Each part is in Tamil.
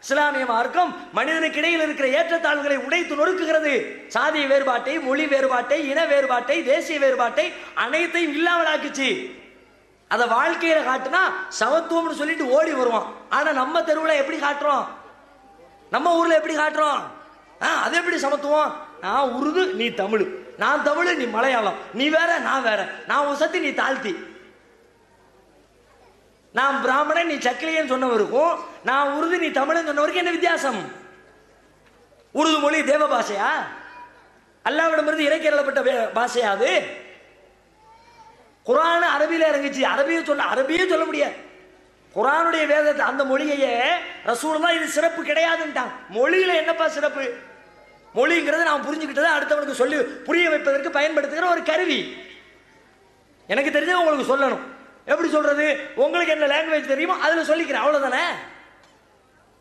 இஸ்லாமிய மார்க்கம் மனிதனுக்கு இடையில் இருக்கிற ஏற்றத்தாழ்வுகளை உடைத்து நொறுக்குகிறது. சாதிய வேறுபாட்டை மொழி வேறுபாட்டை இன வேறுபாட்டை தேசிய வேறுபாட்டை அனைத்தையும் இல்லாமலாக்குச்சு. அதை வாழ்க்கையில காட்டுனா சமத்துவம்னு சொல்லிட்டு ஓடி வருவான். ஆனா நம்ம தெருவுல எப்படி காட்டுறோம்? நம்ம ஊர்ல எப்படி காட்டுறோம்? ஆ, அது எப்படி சமத்துவம்? நான் உருது நீ தமிழ். நான் தமிழ் நீ மலையாளம். நீ வேற நான் வேற. நான் உசத்தி நீ தாழ்த்தி. நான் பிராமணன் நீ சக்கிலியன் சொன்னவருக்கும் நான் உருது நீ தமிழன் சொன்னவருக்கும் என்ன வித்தியாசம்? உருது மொழி தேவ பாஷையா? அல்லாவிடமிருந்து இறக்கிறப்பட்ட அருளப்பட்ட வே- பாஷையா அது? குரான் அரபியில் இறங்குச்சு. அரபியை சொல்ல அரபியே சொல்ல முடியாது. குரானுடைய வேதத்தை அந்த மொழியையே ரசூலுல்லாஹ் இது சிறப்பு கிடையாதுன்ட்டான். மொழியில என்னப்பா சிறப்பு? மொழிங்கிறது நான் புரிஞ்சுக்கிட்டதை அடுத்தவனுக்கு சொல்லி புரிய வைப்பதற்கு பயன்படுத்துகிற ஒரு கருவி. எனக்கு தெரிஞ்ச உங்களுக்கு சொல்லணும். எப்படி சொல்றது? உங்களுக்கு என்ன லாங்குவேஜ் தெரியுமோ அதுல சொல்லிக்கிறேன். அவ்வளவுதானே?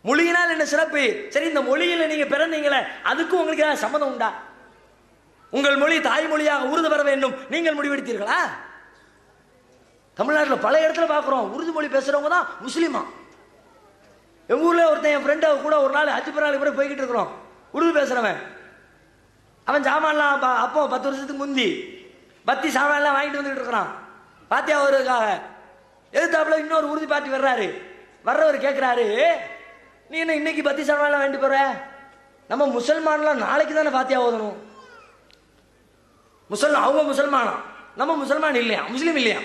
மொழியினால் என்ன சிறப்பு? சரி இந்த மொழியில நீங்க பிறந்தீங்களே அதுக்கும் உங்களுக்கு ஏதாவது சம்மதம் உண்டா? உங்கள் மொழி தாய்மொழியாக உருது வர வேண்டும். நீங்கள் முடிவெடுத்தீர்களா? தமிழ்நாட்டில் பல இடத்துல பார்க்குறோம். உருது மொழி பேசுறவங்க தான் முஸ்லீமா. எங்க ஊர்ல ஒருத்தன் என் ஃப்ரெண்டை கூட ஒரு நாள் அஞ்சு பிறநாள் கூட போய்கிட்டு இருக்கிறோம். உருது பேசுறவன். அவன் சாமான்லாம் அப்போ பத்து வருஷத்துக்கு முந்தி பத்தி சாமான்லாம் வாங்கிட்டு வந்துட்டு இருக்கிறான். பாத்தியா வருவதுக்காக எதிர்த்தாப்புல இன்னொரு உறுதி பாட்டி வர்றாரு. வர்றவர் கேட்குறாரு நீ என்ன இன்னைக்கு பத்தி சாமான்லாம் வேண்டி போற? நம்ம முசல்மான்லாம் நாளைக்கு தானே பாத்தியா ஓதணும்? முசல்மான் அவங்க முசல்மானா? நம்ம முசல்மான் இல்லையா? முஸ்லீம் இல்லையா?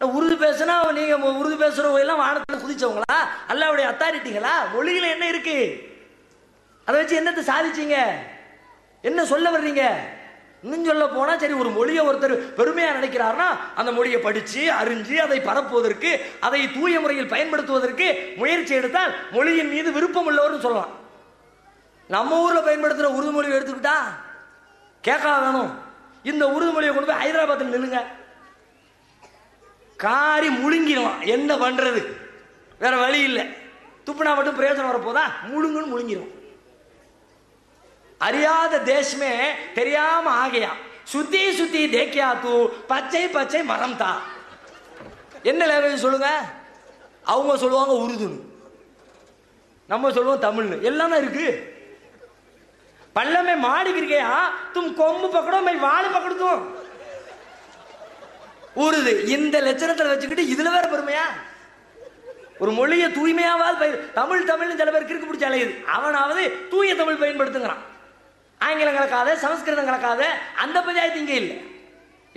உருது பேசுனா நீங்க உருது பேசுறவங்க எல்லாம் வானத்தில் குதிச்சவங்களா? அல்லாவுடைய அத்தாரிட்டிகளா மொழியில என்ன இருக்கு? அதை வச்சு என்னத்தை சாதிச்சீங்க? என்ன சொல்ல வர்றீங்க? இன்னும் சொல்ல போனா சரி ஒரு மொழியை ஒருத்தர் பெருமையா நினைக்கிறாருன்னா அந்த மொழியை படிச்சு அறிஞ்சு அதை பரப்புவதற்கு அதை தூய முறையில் பயன்படுத்துவதற்கு முயற்சி எடுத்தால் மொழியின் மீது விருப்பம் உள்ளவர்னு சொல்லலாம். நம்ம ஊர்ல பயன்படுத்துற உருது மொழியை எடுத்துக்கிட்டா கேட்கா வேணும். இந்த உருது மொழியை கொண்டு போய் ஹைதராபாத்தில் நில்லுங்க. காரி முழுங்கிடுவான். என்ன பண்றது? வேற வழி இல்லை. துப்புனா மட்டும் பிரயோஜனம் வரப்போதா? முழுங்குன்னு முழுங்கிடும் அறியாத தேசமே தெரியாம ஆகையா. சுத்தி சுத்தி தேக்கியா தூ பச்சை பச்சை மரம் தா. என்ன லாங்குவேஜ் சொல்லுங்க? அவங்க சொல்லுவாங்க உருதுன்னு. நம்ம சொல்லுவோம் தமிழ்னு. எல்லாம் தான் இருக்கு. பல்லமே மாடிக்கிறியா தும் கொம்பு பக்கடம் மை வாழை பக்கடுத்தும். உருது. இந்த லட்சணத்தில் வச்சுக்கிட்டு இதுல வேற பெருமையா ஒரு மொழியை தூய்மையாவது தமிழ் தமிழ்னு சில பேர் கிறுக்கு பிடிச்ச அலையுது. அவனாவது தூய தமிழ் பயன்படுத்துங்கிறான். ஆங்கிலம் கலக்காத சமஸ்கிருதம் கலக்காத அந்த பஞ்சாயத்து இங்கே இல்லை.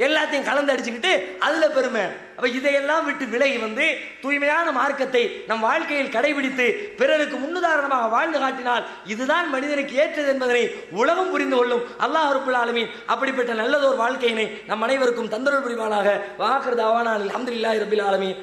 எல்லாத்தையும் கலந்து அடிச்சுக்கிட்டு அதில் பெருமை. அப்போ இதையெல்லாம் விட்டு விலகி வந்து தூய்மையான மார்க்கத்தை நம் வாழ்க்கையில் கடைபிடித்து பிறருக்கு முன்னுதாரணமாக வாழ்ந்து காட்டினால் இதுதான் மனிதனுக்கு ஏற்றது என்பதனை உலகம் புரிந்து கொள்ளும். அல்லாஹ் அருப்புல் ஆலமீன் அப்படிப்பட்ட நல்லதோர் வாழ்க்கையினை நம் அனைவருக்கும் தந்தருள் புரிவானாக. வாக்குறது அவானால் அல்ஹம்துலில்லாஹி ரபில் ஆலமீன்.